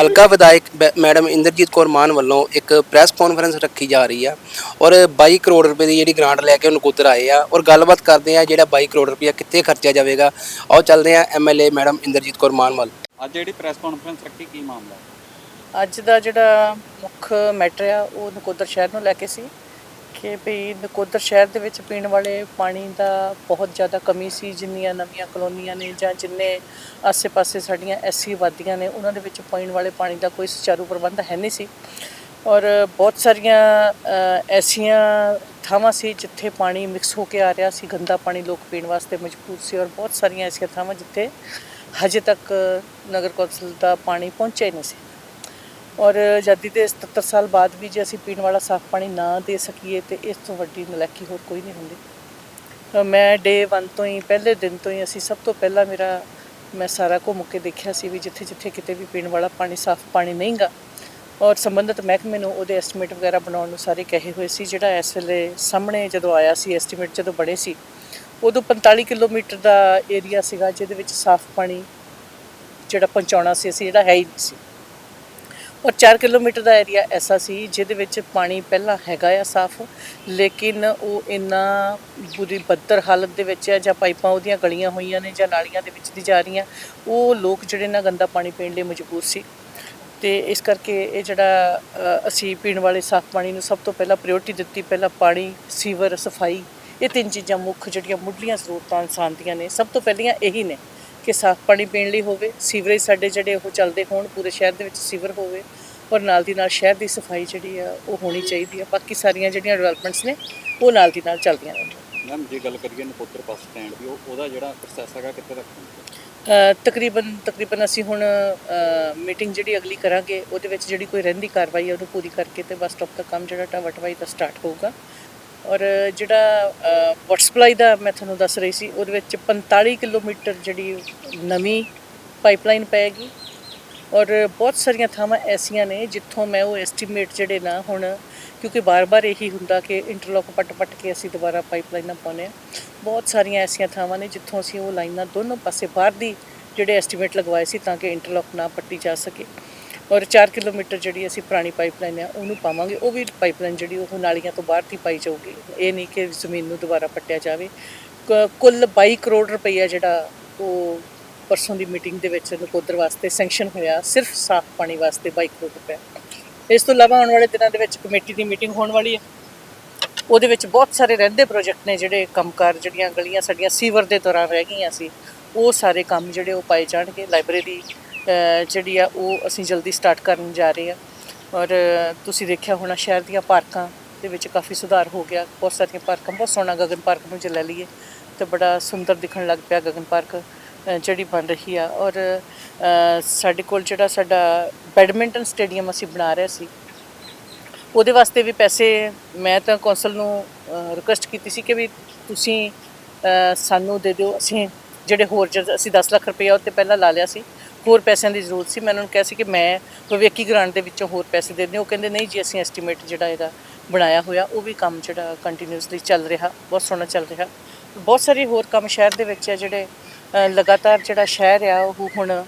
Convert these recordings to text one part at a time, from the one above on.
ਹਲਕਾ ਵਿਧਾਇਕ ਬੈ- ਮੈਡਮ ਇੰਦਰਜੀਤ ਕੌਰ ਮਾਨ ਵੱਲੋਂ ਇੱਕ ਪ੍ਰੈਸ ਕਾਨਫਰੰਸ ਰੱਖੀ ਜਾ ਰਹੀ ਆ ਔਰ 22 ਕਰੋੜ ਰੁਪਏ ਦੀ ਜਿਹੜੀ ਗ੍ਰਾਂਟ ਲੈ ਕੇ ਉਹ ਨਕੋਦਰ ਆਏ ਆ ਔਰ ਗੱਲਬਾਤ ਕਰਦੇ ਆ ਜਿਹੜਾ 22 ਕਰੋੜ ਰੁਪਏ ਕਿੱਥੇ ਖਰਚਿਆ ਜਾਵੇਗਾ। ਆਓ ਚੱਲਦੇ ਆ ਐਮਐਲਏ ਮੈਡਮ ਇੰਦਰਜੀਤ ਕੌਰ ਮਾਨ ਵੱਲ। ਅੱਜ ਜਿਹੜੀ ਪ੍ਰੈਸ ਕਾਨਫਰੰਸ ਰੱਖੀ ਕੀ ਮਾਮਲਾ? ਹੈ? ਅੱਜ ਦਾ ਜਿਹੜਾ ਮੁੱਖ ਮੈਟਰ ਆ ਉਹ ਨਕੋਦਰ ਸ਼ਹਿਰ ਨੂੰ ਲੈ ਕੇ ਸੀ। ਕਿ ਵੀ ਨਕੋਦਰ ਸ਼ਹਿਰ ਦੇ ਵਿੱਚ ਪੀਣ ਵਾਲੇ ਪਾਣੀ ਦਾ ਬਹੁਤ ਜ਼ਿਆਦਾ ਕਮੀ ਸੀ, ਜਿੰਨੀਆਂ ਨਵੀਆਂ ਕਲੋਨੀਆਂ ਨੇ ਜਾਂ ਜਿੰਨੇ ਆਸੇ-ਪਾਸੇ ਸਾਡੀਆਂ ਐਸੀ ਆਬਾਦੀਆਂ ਨੇ, ਉਹਨਾਂ ਦੇ ਵਿੱਚ ਪੀਣ ਵਾਲੇ ਪਾਣੀ ਦਾ ਕੋਈ ਸੁਚਾਰੂ ਪ੍ਰਬੰਧ ਹੈ ਨਹੀਂ ਸੀ। ਔਰ ਬਹੁਤ ਸਾਰੀਆਂ ਐਸੀਆਂ ਥਾਵਾਂ ਸੀ ਜਿੱਥੇ ਪਾਣੀ ਮਿਕਸ ਹੋ ਕੇ ਆ ਰਿਹਾ ਸੀ, ਗੰਦਾ ਪਾਣੀ ਲੋਕ ਪੀਣ ਵਾਸਤੇ ਮਜਬੂਰ ਸੀ ਔਰ ਬਹੁਤ ਸਾਰੀਆਂ ਐਸੀਆਂ ਥਾਵਾਂ ਜਿੱਥੇ ਹਜੇ ਤੱਕ ਨਗਰ ਕੌਂਸਲ ਦਾ ਪਾਣੀ ਪਹੁੰਚਿਆ ਹੀ ਨਹੀਂ ਸੀ। ਔਰ ਆਜ਼ਾਦੀ ਦੇ 77 ਸਾਲ ਬਾਅਦ ਵੀ ਜੇ ਅਸੀਂ ਪੀਣ ਵਾਲਾ ਸਾਫ਼ ਪਾਣੀ ਨਾ ਦੇ ਸਕੀਏ ਤੇ ਇਸ ਤੋਂ ਵੱਡੀ ਨਲਾਇਕੀ ਹੋਰ ਕੋਈ ਨਹੀਂ ਹੁੰਦੀ। ਮੈਂ ਡੇ 1 ਤੋਂ ਹੀ, ਪਹਿਲੇ ਦਿਨ ਤੋਂ ਹੀ ਅਸੀਂ ਸਭ ਤੋਂ ਪਹਿਲਾਂ ਮੇਰਾ, ਮੈਂ ਸਾਰਾ ਘੁੰਮ ਕੇ ਦੇਖਿਆ ਸੀ ਵੀ ਜਿੱਥੇ ਜਿੱਥੇ ਕਿਤੇ ਵੀ ਪੀਣ ਵਾਲਾ ਪਾਣੀ, ਸਾਫ਼ ਪਾਣੀ ਨਹੀਂਗਾ ਔਰ ਸੰਬੰਧਿਤ ਮਹਿਕਮੇ ਨੂੰ ਉਹਦੇ ਐਸਟੀਮੇਟ ਵਗੈਰਾ ਬਣਾਉਣ ਨੂੰ ਸਾਰੇ ਕਹੇ ਹੋਏ ਸੀ। ਜਿਹੜਾ ਇਸ ਵੇਲੇ ਸਾਹਮਣੇ ਜਦੋਂ ਆਇਆ ਸੀ ਐਸਟੀਮੇਟ ਜਦੋਂ ਬੜੇ ਸੀ, ਉਦੋਂ 45 ਕਿਲੋਮੀਟਰ ਦਾ ਏਰੀਆ ਸੀਗਾ, ਜਿਹਦੇ ਵਿੱਚ ਸਾਫ਼ ਪਾਣੀ ਜਿਹੜਾ ਪਹੁੰਚਾਉਣਾ ਸੀ, ਅਸੀਂ ਜਿਹੜਾ ਹੈ ਹੀ ਨਹੀਂ ਸੀ। ਔਰ 4 ਕਿਲੋਮੀਟਰ ਦਾ ਏਰੀਆ ਐਸਾ ਸੀ ਜਿਹਦੇ ਵਿੱਚ ਪਾਣੀ ਪਹਿਲਾਂ ਹੈਗਾ ਆ ਸਾਫ਼, ਲੇਕਿਨ ਉਹ ਇੰਨਾ ਬੁਰੀ ਬੱਦਰ ਹਾਲਤ ਦੇ ਵਿੱਚ ਹੈ ਜਾਂ ਪਾਈਪਾਂ ਉਹਦੀਆਂ ਗਲੀਆਂ ਹੋਈਆਂ ਨੇ ਜਾਂ ਨਾਲੀਆਂ ਦੇ ਵਿੱਚ ਦੀ ਜਾ ਰਹੀਆਂ, ਉਹ ਲੋਕ ਜਿਹੜੇ ਨਾ ਗੰਦਾ ਪਾਣੀ ਪੀਣ ਲਈ ਮਜਬੂਰ ਸੀ। ਤੇ ਇਸ ਕਰਕੇ ਇਹ ਜਿਹੜਾ ਅਸੀਂ ਪੀਣ ਵਾਲੇ ਸਾਫ਼ ਪਾਣੀ ਨੂੰ ਸਭ ਤੋਂ ਪਹਿਲਾਂ ਪ੍ਰਾਇੋਰਟੀ ਦਿੱਤੀ, ਪਹਿਲਾਂ ਪਾਣੀ, ਸੀਵਰ, ਸਫ਼ਾਈ, ਇਹ ਤਿੰਨ ਚੀਜ਼ਾਂ ਮੁੱਖ ਜਿਹੜੀਆਂ ਮੁੱਢਲੀਆਂ ਜ਼ਰੂਰਤਾਂ ਇਨਸਾਨ ਦੀਆਂ ਨੇ, ਸਭ ਤੋਂ ਪਹਿਲੀਆਂ ਇਹੀ ਨੇ। ਕਿ ਸਾਫ਼ ਪਾਣੀ ਪੀਣ ਲਈ ਹੋਵੇ ਸੀਵਰੇਜ ਸਾਡੇ ਜਿਹੜੇ ਉਹ ਚੱਲਦੇ ਹੋਣ ਪੂਰੇ ਸ਼ਹਿਰ ਦੇ ਵਿੱਚ ਸੀਵਰ ਹੋਵੇ ਔਰ ਨਾਲ ਦੀ ਨਾਲ ਸ਼ਹਿਰ ਦੀ ਸਫ਼ਾਈ ਜਿਹੜੀ ਆ ਉਹ ਹੋਣੀ ਚਾਹੀਦੀ ਆ। ਬਾਕੀ ਸਾਰੀਆਂ ਜਿਹੜੀਆਂ ਡਿਵੈਲਪਮੈਂਟਸ ਨੇ ਉਹ ਨਾਲ ਦੀ ਨਾਲ ਚੱਲਦੀਆਂ ਰਹਿੰਦੀਆਂ ਮੈਮ ਜੇ ਗੱਲ ਕਰੀਏ ਨਕੋਦਰ ਬੱਸ ਸਟੈਂਡ ਦੀ ਉਹ ਉਹਦਾ ਜਿਹੜਾ ਪ੍ਰੋਸੈਸ ਹੈਗਾ ਕਿੱਥੇ ਤੱਕ ਤਕਰੀਬਨ ਤਕਰੀਬਨ ਅਸੀਂ ਹੁਣ ਮੀਟਿੰਗ ਜਿਹੜੀ ਅਗਲੀ ਕਰਾਂਗੇ ਉਹਦੇ ਵਿੱਚ ਜਿਹੜੀ ਕੋਈ ਰਹਿੰਦੀ ਕਾਰਵਾਈ ਹੈ ਉਹਨੂੰ ਪੂਰੀ ਕਰਕੇ ਤੇ ਬੱਸ ਸਟਾਪ ਦਾ ਕੰਮ ਜਿਹੜਾ ਟਾਵਾ ਟਵਾਈ ਦਾ ਸਟਾਰਟ ਹੋਊਗਾ। ਔਰ ਜਿਹੜਾ ਵਾਟਰ ਸਪਲਾਈ ਦਾ ਮੈਂ ਤੁਹਾਨੂੰ ਦੱਸ ਰਹੀ ਸੀ, ਉਹਦੇ ਵਿੱਚ 45 ਕਿਲੋਮੀਟਰ ਜਿਹੜੀ ਨਵੀਂ ਪਾਈਪਲਾਈਨ ਪਏਗੀ। ਔਰ ਬਹੁਤ ਸਾਰੀਆਂ ਥਾਵਾਂ ਐਸੀਆਂ ਨੇ ਜਿੱਥੋਂ ਮੈਂ ਉਹ ਐਸਟੀਮੇਟ ਜਿਹੜੇ ਨਾ ਹੁਣ, ਕਿਉਂਕਿ ਬਾਰ-ਬਾਰ ਇਹੀ ਹੁੰਦਾ ਕਿ ਇੰਟਰਲੌਕ ਪੱਟ-ਪੱਟ ਕੇ ਅਸੀਂ ਦੁਬਾਰਾ ਪਾਈਪਲਾਈਨਾਂ ਪਾਉਂਦੇ ਹਾਂ। ਬਹੁਤ ਸਾਰੀਆਂ ਐਸੀਆਂ ਥਾਵਾਂ ਨੇ ਜਿੱਥੋਂ ਅਸੀਂ ਉਹ ਲਾਈਨਾਂ ਦੋਨੋਂ ਪਾਸੇ ਬਾਹਰ ਦੀ ਜਿਹੜੇ ਐਸਟੀਮੇਟ ਲਗਵਾਏ ਸੀ ਤਾਂ ਕਿ ਇੰਟਰਲੌਕ ਨਾ ਪੱਟੀ ਜਾ ਸਕੇ। ਔਰ 4 ਕਿਲੋਮੀਟਰ ਜਿਹੜੀ ਅਸੀਂ ਪੁਰਾਣੀ ਪਾਈਪਲਾਈਨ ਆ, ਉਹਨੂੰ ਪਾਵਾਂਗੇ। ਉਹ ਵੀ ਪਾਈਪਲਾਈਨ ਜਿਹੜੀ, ਉਹ ਨਾਲੀਆਂ ਤੋਂ ਬਾਹਰ ਦੀ ਪਾਈ ਜਾਊਗੀ। ਇਹ ਨਹੀਂ ਕਿ ਜ਼ਮੀਨ ਨੂੰ ਦੁਬਾਰਾ ਪੱਟਿਆ ਜਾਵੇ। ਕ- ਕੁੱਲ 22 ਕਰੋੜ ਰੁਪਈਆ ਜਿਹੜਾ ਉਹ ਪਰਸੋਂ ਦੀ ਮੀਟਿੰਗ ਦੇ ਵਿੱਚ ਨਕੋਦਰ ਵਾਸਤੇ ਸੈਂਕਸ਼ਨ ਹੋਇਆ, ਸਿਰਫ ਸਾਫ਼ ਪਾਣੀ ਵਾਸਤੇ 22 ਕਰੋੜ ਰੁਪਏ ਇਸ ਤੋਂ ਇਲਾਵਾ ਆਉਣ ਵਾਲੇ ਦਿਨਾਂ ਦੇ ਵਿੱਚ ਕਮੇਟੀ ਦੀ ਮੀਟਿੰਗ ਹੋਣ ਵਾਲੀ ਹੈ। ਉਹਦੇ ਵਿੱਚ ਬਹੁਤ ਸਾਰੇ ਰਹਿੰਦੇ ਪ੍ਰੋਜੈਕਟ ਨੇ ਜਿਹੜੇ ਕੰਮਕਾਰ ਜਿਹੜੀਆਂ ਗਲੀਆਂ ਸਾਡੀਆਂ ਸੀਵਰ ਦੇ ਦੌਰਾਨ ਰਹਿ ਗਈਆਂ ਸੀ, ਉਹ ਸਾਰੇ ਕੰਮ ਜਿਹੜੇ ਉਹ ਪਾਏ ਜਾਣਗੇ। ਲਾਇਬ੍ਰੇਰੀ ਜਿਹੜੀ ਆ, ਉਹ ਅਸੀਂ ਜਲਦੀ ਸਟਾਰਟ ਕਰਨ ਜਾ ਰਹੇ ਹਾਂ ਔਰ ਤੁਸੀਂ ਦੇਖਿਆ ਹੋਣਾ, ਸ਼ਹਿਰ ਦੀਆਂ ਪਾਰਕਾਂ ਦੇ ਵਿੱਚ ਕਾਫੀ ਸੁਧਾਰ ਹੋ ਗਿਆ। ਬਹੁਤ ਸਾਰੀਆਂ ਪਾਰਕਾਂ, ਬਹੁਤ ਸੋਹਣਾ ਗਗਨ ਪਾਰਕ ਨੂੰ ਜੇ ਲੈ ਲਈਏ, ਤੇ ਬੜਾ ਸੁੰਦਰ ਦਿਖਣ ਲੱਗ ਪਿਆ ਗਗਨ ਪਾਰਕ ਜਿਹੜੀ ਬਣ ਰਹੀ ਆ। ਔਰ ਸਾਡੇ ਕੋਲ ਜਿਹੜਾ ਸਾਡਾ ਬੈਡਮਿੰਟਨ ਸਟੇਡੀਅਮ ਅਸੀਂ ਬਣਾ ਰਹੇ ਸੀ, ਉਹਦੇ ਵਾਸਤੇ ਵੀ ਪੈਸੇ ਮੈਂ ਤਾਂ ਕੌਂਸਲ ਨੂੰ ਰਿਕੁਐਸਟ ਕੀਤੀ ਸੀ ਕਿ ਵੀ ਤੁਸੀਂ ਸਾਨੂੰ ਦੇ ਦਿਓ। ਅਸੀਂ ਜਿਹੜੇ ਹੋਰ ਜਦ ਅਸੀਂ 10 ਲੱਖ ਰੁਪਏ ਉਹ ਤੇ ਪਹਿਲਾਂ ਲਾ ਲਿਆ ਸੀ ਹੋਰ ਪੈਸਿਆਂ ਦੀ ਜ਼ਰੂਰਤ ਸੀ। ਮੈਂ ਉਹਨਾਂ ਨੂੰ ਕਿਹਾ ਸੀ ਕਿ ਮੈਂ ਵਿਵੇਕੀ ਗ੍ਰਾਂਟ ਦੇ ਵਿੱਚੋਂ ਹੋਰ ਪੈਸੇ ਦੇ ਦਿੰਦੇ ਉਹ ਕਹਿੰਦੇ, ਨਹੀਂ ਜੀ, ਅਸੀਂ ਐਸਟੀਮੇਟ ਜਿਹੜਾ ਇਹਦਾ ਬਣਾਇਆ ਹੋਇਆ, ਉਹ ਵੀ ਕੰਮ ਜਿਹੜਾ ਕੰਟੀਨਿਊਸਲੀ ਚੱਲ ਰਿਹਾ, ਬਹੁਤ ਸੋਹਣਾ ਚੱਲ ਰਿਹਾ। ਬਹੁਤ ਸਾਰੇ ਹੋਰ ਕੰਮ ਸ਼ਹਿਰ ਦੇ ਵਿੱਚ ਹੈ ਜਿਹੜੇ ਲਗਾਤਾਰ ਜਿਹੜਾ ਸ਼ਹਿਰ ਆ, ਉਹ ਹੁਣ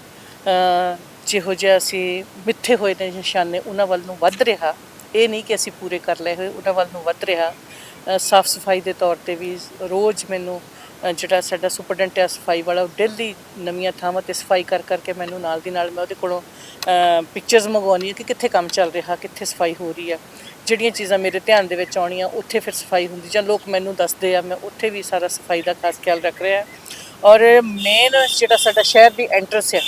ਜਿਹੋ ਜਿਹਾ ਅਸੀਂ ਮਿੱਥੇ ਹੋਏ ਨੇ ਨਿਸ਼ਾਨੇ, ਉਹਨਾਂ ਵੱਲ ਨੂੰ ਵੱਧ ਰਿਹਾ। ਇਹ ਨਹੀਂ ਕਿ ਅਸੀਂ ਪੂਰੇ ਕਰ ਲਏ ਹੋਏ, ਉਹਨਾਂ ਵੱਲ ਨੂੰ ਵੱਧ ਰਿਹਾ। ਸਾਫ਼ ਸਫ਼ਾਈ ਦੇ ਤੌਰ ਤੇ ਵੀ ਰੋਜ਼ ਮੈਨੂੰ ਜਿਹੜਾ ਸਾਡਾ ਸੁਪਰਡੈਂਟ ਹੈ ਸਫ਼ਾਈ ਵਾਲਾ ਉਹ ਡੇਲੀ ਨਵੀਆਂ ਥਾਵਾਂ ਤੇ ਸਫ਼ਾਈ ਕਰ ਕਰਕੇ ਮੈਨੂੰ ਨਾਲ ਦੀ ਨਾਲ ਮੈਂ ਉਹਦੇ ਕੋਲੋਂ ਪਿਕਚਰਸ ਮੰਗਵਾਉਣੀ ਹੈ ਕਿ ਕਿੱਥੇ ਕੰਮ ਚੱਲ ਰਿਹਾ, ਕਿੱਥੇ ਸਫ਼ਾਈ ਹੋ ਰਹੀ ਹੈ ਜਿਹੜੀਆਂ ਚੀਜ਼ਾਂ ਮੇਰੇ ਧਿਆਨ ਦੇ ਵਿੱਚ ਆਉਣੀਆਂ, ਉੱਥੇ ਫਿਰ ਸਫ਼ਾਈ ਹੁੰਦੀ ਜਾਂ ਲੋਕ ਮੈਨੂੰ ਦੱਸਦੇ ਆ, ਮੈਂ ਉੱਥੇ ਵੀ ਸਾਰਾ ਸਫ਼ਾਈ ਦਾ ਖਾਸ ਖਿਆਲ ਰੱਖ ਰਿਹਾ। ਔਰ ਮੇਨ ਜਿਹੜਾ ਸਾਡਾ ਸ਼ਹਿਰ ਦੀ ਐਂਟਰਸ ਹੈ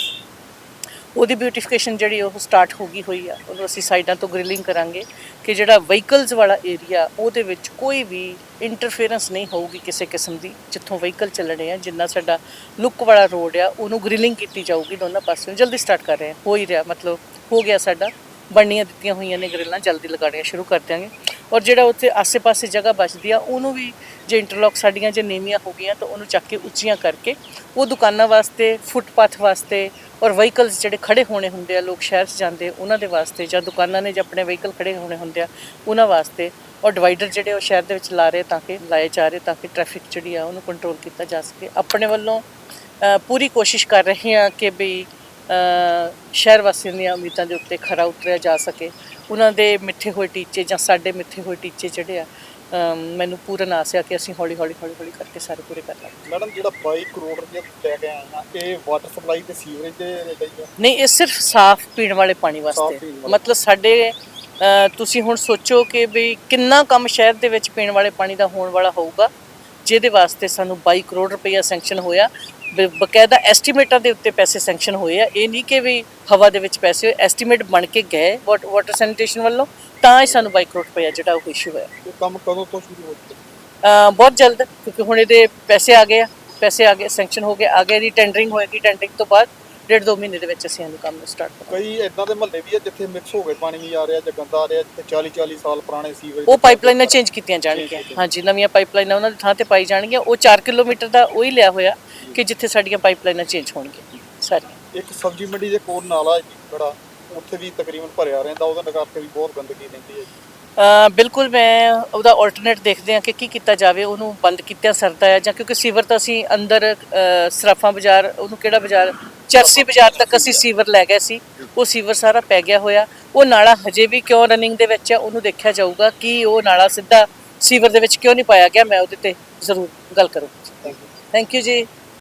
ਉਹਦੀ ਬਿਊਟੀਫਿਕੇਸ਼ਨ ਜਿਹੜੀ ਉਹ ਸਟਾਰਟ ਹੋ ਗਈ ਹੋਈ ਆ। ਉਹਨੂੰ ਅਸੀਂ ਸਾਈਡਾਂ ਤੋਂ ਗ੍ਰਿਲਿੰਗ ਕਰਾਂਗੇ ਕਿ ਜਿਹੜਾ ਵਹੀਕਲਸ ਵਾਲਾ ਏਰੀਆ ਉਹਦੇ ਵਿੱਚ ਕੋਈ ਵੀ ਇੰਟਰਫੇਰੈਂਸ ਨਹੀਂ ਹੋਊਗੀ ਕਿਸੇ ਕਿਸਮ ਦੀ, ਜਿੱਥੋਂ ਵਹੀਕਲ ਚੱਲਣੇ ਆ, ਜਿੰਨਾ ਸਾਡਾ ਲੁੱਕ ਵਾਲਾ ਰੋਡ ਆ, ਉਹਨੂੰ ਗ੍ਰਿਲਿੰਗ ਕੀਤੀ ਜਾਊਗੀ ਦੋਨਾਂ ਪਾਸਿਓਂ। ਜਲਦੀ ਸਟਾਰਟ ਕਰ ਰਹੇ ਹਾਂ ਹੋ ਹੀ ਰਿਹਾ, ਮਤਲਬ ਹੋ ਗਿਆ ਸਾਡਾ। ਬਣਨੀਆਂ ਦਿੱਤੀਆਂ ਹੋਈਆਂ ਨੇ ਗ੍ਰਿਲਾਂ, ਜਲਦੀ ਲਗਾਉਣੀਆਂ ਸ਼ੁਰੂ ਕਰ ਦਿਆਂਗੇ। ਔਰ ਜਿਹੜਾ ਉੱਥੇ ਆਸੇ-ਪਾਸੇ ਜਗ੍ਹਾ ਬਚਦੀ ਆ, ਉਹਨੂੰ ਵੀ ਜੇ ਇੰਟਰਲੌਕ ਸਾਡੀਆਂ ਜੇ ਨੀਵੀਆਂ ਹੋ ਗਈਆਂ, ਤਾਂ ਉਹਨੂੰ ਚੱਕ ਕੇ ਉੱਚੀਆਂ ਕਰਕੇ ਉਹ ਦੁਕਾਨਾਂ ਵਾਸਤੇ, ਫੁੱਟਪਾਥ ਵਾਸਤੇ ਔਰ ਵਹੀਕਲਸ ਜਿਹੜੇ ਖੜੇ ਹੋਣੇ ਹੁੰਦੇ ਆ, ਲੋਕ ਸ਼ਹਿਰ 'ਚ ਜਾਂਦੇ, ਉਹਨਾਂ ਦੇ ਵਾਸਤੇ ਜਾਂ ਦੁਕਾਨਾਂ ਨੇ ਜੇ ਆਪਣੇ ਵਹੀਕਲ ਖੜੇ ਹੋਣੇ ਹੁੰਦੇ ਆ, ਉਹਨਾਂ ਵਾਸਤੇ ਔਰ ਡਿਵਾਈਡਰ ਜਿਹੜੇ ਉਹ ਸ਼ਹਿਰ ਦੇ ਵਿੱਚ ਲਾ ਰਹੇ ਤਾਂ ਕਿ ਲਾਏ ਜਾ ਰਹੇ, ਤਾਂ ਕਿ ਟ੍ਰੈਫਿਕ ਜਿਹੜੀ ਆ ਉਹਨੂੰ ਕੰਟਰੋਲ ਕੀਤਾ ਜਾ ਸਕੇ। ਆਪਣੇ ਵੱਲੋਂ ਪੂਰੀ ਕੋਸ਼ਿਸ਼ ਕਰ ਰਹੇ ਹਾਂ ਕਿ ਵੀ ਸ਼ਹਿਰ ਵਾਸੀਆਂ ਦੀਆਂ ਉਮੀਦਾਂ ਦੇ ਉੱਤੇ ਖਰਾ ਉਤਰਿਆ ਜਾ ਸਕੇ। ਉਹਨਾਂ ਦੇ ਮਿੱਥੇ ਹੋਏ ਟੀਚੇ ਜਾਂ ਸਾਡੇ ਮਿੱਥੇ ਹੋਏ ਟੀਚੇ ਜਿਹੜੇ ਆ ਮੈਨੂੰ ਪੂਰਨ ਆਸ ਆ ਕਿ ਅਸੀਂ ਹੌਲੀ ਹੌਲੀ ਹੌਲੀ ਹੌਲੀ ਕਰਕੇ ਸਾਰੇ ਪੂਰੇ ਕਰ ਲਾਂਗੇ। ਮੈਡਮ ਜਿਹੜਾ 22 ਕਰੋੜ ਰੁਪਏ ਲੈ ਕੇ ਆਏ ਆ ਇਹ ਵਾਟਰ ਸਪਲਾਈ ਤੇ ਸੀਵਰੇਜ ਦੇ ਲਈ ਨਹੀਂ ਇਹ ਸਿਰਫ ਸਾਫ਼ ਪੀਣ ਵਾਲੇ ਪਾਣੀ ਵਾਸਤੇ। ਮਤਲਬ ਸਾਡੇ ਤੁਸੀਂ ਹੁਣ ਸੋਚੋ ਕਿ ਵੀ ਕਿੰਨਾ ਕੰਮ ਸ਼ਹਿਰ ਦੇ ਵਿੱਚ ਪੀਣ ਵਾਲੇ ਪਾਣੀ ਦਾ ਹੋਣ ਵਾਲਾ ਹੋਊਗਾ। ਜਿਹਦੇ ਵਾਸਤੇ ਸਾਨੂੰ 22 ਕਰੋੜ ਰੁਪਈਆ ਸੈਂਕਸ਼ਨ ਹੋਇਆ। ਬਕਾਇਦਾ ਐਸਟੀਮੇਟਾਂ ਦੇ ਉੱਤੇ ਪੈਸੇ ਸੈਂਕਸ਼ਨ ਹੋਏ ਆ। ਇਹ ਨਹੀਂ ਕਿ ਵੀ ਹਵਾ ਦੇ ਵਿੱਚ ਪੈਸੇ ਐਸਟੀਮੇਟ ਬਣ ਕੇ ਗਏ ਵਾਟਰ ਸੈਨੀਟੇਸ਼ਨ ਵੱਲੋਂ ਤਾਂ ਹੀ ਸਾਨੂੰ 22 ਕਰੋੜ ਰੁਪਈਆ ਜਿਹੜਾ ਉਹ ਇਸ਼ੂ ਹੋਇਆ। ਇਹ ਕੰਮ ਕਦੋਂ ਤੋਂ ਸ਼ੁਰੂ ਹੋ ਅ, ਬਹੁਤ ਜਲਦ ਕਿਉਂਕਿ ਹੁਣ ਇਹਦੇ ਪੈਸੇ ਆ ਗਏ ਆ ਪੈਸੇ ਆ ਗਏ ਸੈਂਕਸ਼ਨ ਹੋ ਗਏ ਅੱਗੇ ਦੀ ਟੈਂਡਰਿੰਗ ਹੋਏਗੀ ਟੈਂਡਰਿੰਗ ਤੋਂ ਬਾਅਦ। ਡੇਢ ਦੋ ਮਹੀਨੇ ਦੇ ਵਿੱਚ ਅਸੀਂ ਇਹਨੂੰ ਕੰਮ ਸਟਾਰਟ ਕਰਾਂਗੇ। ਕਈ ਇਦਾਂ ਦੇ ਮਹੱਲੇ ਵੀ ਆ ਜਿੱਥੇ ਮਿਕਸ ਹੋ ਕੇ ਪਾਣੀ ਨਹੀਂ ਆ ਰਿਹਾ ਜਾਂ ਗੰਦਾ ਆ ਰਿਹਾ ਜਿੱਥੇ 40 40 ਸਾਲ ਪੁਰਾਣੇ ਸੀਵਰੇਜ ਉਹ ਪਾਈਪਲਾਈਨਾਂ ਚੇਂਜ ਕੀਤੀਆਂ ਜਾਣਗੀਆਂ। ਹਾਂਜੀ ਨਵੀਆਂ ਪਾਈਪਲਾਈਨਾਂ ਉਹਨਾਂ ਦੀ ਥਾਂ ਤੇ ਪਾਈ ਜਾਣਗੀਆਂ। ਉਹ 4 ਕਿਲੋਮੀਟਰ ਦਾ ਉਹ ਹੀ ਲਿਆ ਹੋਇਆ ਕਿ ਜਿੱਥੇ ਸਾਡੀਆਂ ਪਾਈਪਲਾਈਨਾਂ ਚੇਂਜ ਹੋਣਗੀਆਂ ਸਾਰੀਆਂ। ਇੱਕ ਸਬਜ਼ੀ ਮੰਡੀ ਦੇ ਕੋਲ ਨਾਲਾ ਹੈ ਜੀ ਬੜਾ। ਉੱਥੇ ਵੀ ਤਕਰੀਬਨ ਭਰਿਆ ਰਹਿੰਦਾ ਉਹਦੇ ਕਰਕੇ ਵੀ ਬਹੁਤ ਗੰਦਗੀ ਰਹਿੰਦੀ ਹੈ ਜੀ। ਬਿਲਕੁਲ ਮੈਂ ਉਹਦਾ ਆਲਟਰਨੇਟ ਦੇਖਦੇ ਹਾਂ ਕਿ ਕੀ ਕੀਤਾ ਜਾਵੇ ਉਹਨੂੰ ਬੰਦ ਕੀਤਾ ਸਰਦਾ ਹੈ ਜਾਂ ਕਿਉਂਕਿ ਸੀਵਰ ਤਾਂ ਅਸੀਂ ਅੰਦਰ ਅ, ਸਰਾਫਾਂ ਬਾਜ਼ਾਰ ਉਹਨੂੰ ਕਿਹੜਾ ਬਾਜ਼ਾਰ? ਚਰਸੀ ਬਾਜ਼ਾਰ ਤੱਕ ਅਸੀਂ ਸੀਵਰ ਲੈ ਗਏ ਸੀ। ਉਹ ਸੀਵਰ ਸਾਰਾ ਪੈ ਗਿਆ ਹੋਇਆ। ਉਹ ਨਾਲਾ ਹਜੇ ਵੀ ਕਿਉਂ ਰਨਿੰਗ ਦੇ ਵਿੱਚ ਹੈ ਉਹਨੂੰ ਦੇਖਿਆ ਜਾਊਗਾ ਕਿ ਉਹ ਨਾਲਾ ਸਿੱਧਾ ਸੀਵਰ ਦੇ ਵਿੱਚ ਕਿਉਂ ਨਹੀਂ ਪਾਇਆ ਗਿਆ। ਮੈਂ ਉਹਦੇ ਤੇ ਜ਼ਰੂਰ ਗੱਲ ਕਰੂੰ ਥੈਂਕ ਯੂ ਜੀ।